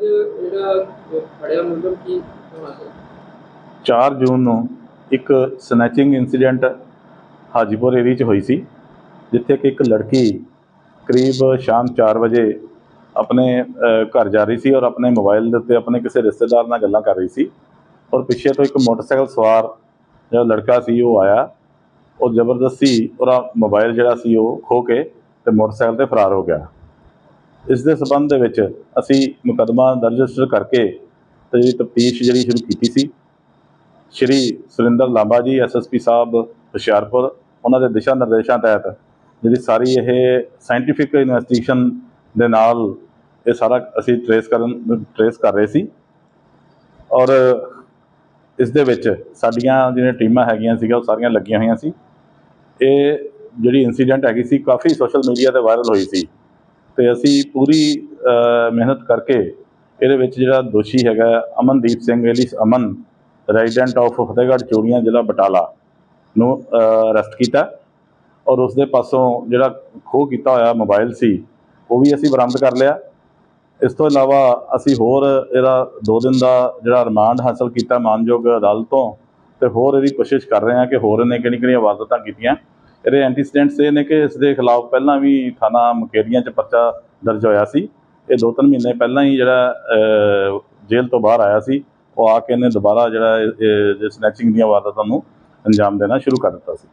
ਅੱਜ ਜਿਹੜਾ ਫੜਿਆ ਮੁੰਡਾ ਕੀ 4 ਜੂਨ ਨੂੰ ਇੱਕ ਸਨੈਚਿੰਗ ਇਨਸੀਡੈਂਟ ਹਾਜੀਪੁਰ ਏਰੀਆ 'ਚ ਹੋਈ ਸੀ, ਜਿੱਥੇ ਕਿ ਇੱਕ ਲੜਕੀ ਕਰੀਬ ਸ਼ਾਮ 4 ਵਜੇ ਆਪਣੇ ਘਰ ਜਾ ਰਹੀ ਸੀ ਔਰ ਆਪਣੇ ਮੋਬਾਈਲ ਦੇ ਉੱਤੇ ਆਪਣੇ ਕਿਸੇ ਰਿਸ਼ਤੇਦਾਰ ਨਾਲ ਗੱਲਾਂ ਕਰ ਰਹੀ ਸੀ ਔਰ ਪਿੱਛੇ ਤੋਂ ਇੱਕ ਮੋਟਰਸਾਈਕਲ ਸਵਾਰ ਜਿਹੜਾ ਲੜਕਾ ਸੀ ਉਹ ਆਇਆ, ਉਹ ਜ਼ਬਰਦਸਤੀ ਉਹਦਾ ਮੋਬਾਈਲ ਜਿਹੜਾ ਸੀ ਉਹ ਖੋ ਕੇ ਤੇ ਮੋਟਰਸਾਈਕਲ ਤੇ ਫਰਾਰ ਹੋ ਗਿਆ। ਇਸ ਦੇ ਸਬੰਧ ਦੇ ਵਿੱਚ ਅਸੀਂ ਮੁਕੱਦਮਾ ਦਰਜ ਰਜਿਸਟਰ ਕਰਕੇ ਤੇ ਜਿਹੜੀ ਤਫਤੀਸ਼ ਜਿਹੜੀ ਸ਼ੁਰੂ ਕੀਤੀ ਸੀ, ਸ਼੍ਰੀ ਸੁਰਿੰਦਰ ਲਾਂਬਾ ਜੀ ਐਸਐਸਪੀ ਸਾਹਿਬ, ਹੁਸ਼ਿਆਰਪੁਰ, ਉਹਨਾਂ ਦੇ ਦਿਸ਼ਾ ਨਿਰਦੇਸ਼ਾਂ ਤਹਿਤ ਜਿਹੜੀ ਸਾਰੀ ਇਹ ਸਾਇੰਟੀਫਿਕ ਇਨਵੈਸਟੀਗੇਸ਼ਨ ਦੇ ਨਾਲ ਇਹ ਸਾਰਾ ਅਸੀਂ ਟਰੇਸ ਕਰਨ ਟਰੇਸ ਕਰ ਰਹੇ ਸੀ। ਔਰ ਇਸ ਦੇ ਵਿੱਚ ਸਾਡੀਆਂ ਜਿਹੜੀਆਂ ਟੀਮਾਂ ਹੈਗੀਆਂ ਸੀਗਾ ਉਹ ਸਾਰੀਆਂ ਲੱਗੀਆਂ ਹੋਈਆਂ ਸੀ। ਇਹ ਜਿਹੜੀ ਇਨਸੀਡੈਂਟ ਹੈਗੀ ਸੀ, ਕਾਫੀ ਸੋਸ਼ਲ ਮੀਡੀਆ ਤੇ ਵਾਇਰਲ ਹੋਈ ਸੀ। ਤੇ ਅਸੀਂ ਪੂਰੀ ਮਿਹਨਤ ਕਰਕੇ ਇਹਦੇ ਵਿੱਚ ਜਿਹੜਾ ਦੋਸ਼ੀ ਹੈਗਾ Amandeep Singh alias Aman, resident of Fatehgarh Churian, ਜ਼ਿਲ੍ਹਾ ਬਟਾਲਾ ਨੂੰ ਅਰੈਸਟ ਕੀਤਾ ਔਰ ਉਸ ਦੇ ਪਾਸੋਂ ਜਿਹੜਾ ਖੋਹ ਕੀਤਾ ਹੋਇਆ ਮੋਬਾਈਲ ਸੀ, ਉਹ ਵੀ ਅਸੀਂ ਬਰਾਮਦ ਕਰ ਲਿਆ। ਇਸ ਤੋਂ ਇਲਾਵਾ ਅਸੀਂ ਹੋਰ ਇਹਦਾ 2 ਦਿਨ ਦਾ ਜਿਹੜਾ ਰਿਮਾਂਡ ਹਾਸਲ ਕੀਤਾ ਮਾਨਯੋਗ ਅਦਾਲਤ ਤੋਂ ਤੇ ਹੋਰ ਇਹਦੀ ਕੋਸ਼ਿਸ਼ ਕਰ ਰਹੇ ਹਾਂ ਕਿ ਹੋਰ ਇਹਨੇ ਕਿਹੜੀ ਕਿਹੜੀਆਂ ਵਾਰਦਾਤਾਂ ਕੀਤੀਆਂ। ਇਹਦੇ ਐਂਟੀਸੀਡੈਂਟਸ ਇਹ ਨੇ ਕਿ ਇਸ ਦੇ ਖਿਲਾਫ ਪਹਿਲਾਂ ਵੀ ਥਾਣਾ ਮੁਕੇਰੀਆਂ 'ਚ ਪਰਚਾ ਦਰਜ ਹੋਇਆ ਸੀ। ਇਹ 2-3 ਮਹੀਨੇ ਪਹਿਲਾਂ ਹੀ ਜਿਹੜਾ ਜੇਲ੍ਹ ਤੋਂ ਬਾਹਰ ਆਇਆ ਸੀ। ਉਹ ਆ ਕੇ ਇਹਨੇ ਦੁਬਾਰਾ ਜਿਹੜਾ ਸਨੈਚਿੰਗ ਦੀਆਂ ਵਾਰਦਾਤਾਂ ਨੂੰ ਅੰਜਾਮ ਦੇਣਾ ਸ਼ੁਰੂ ਕਰ ਦਿੱਤਾ ਸੀ।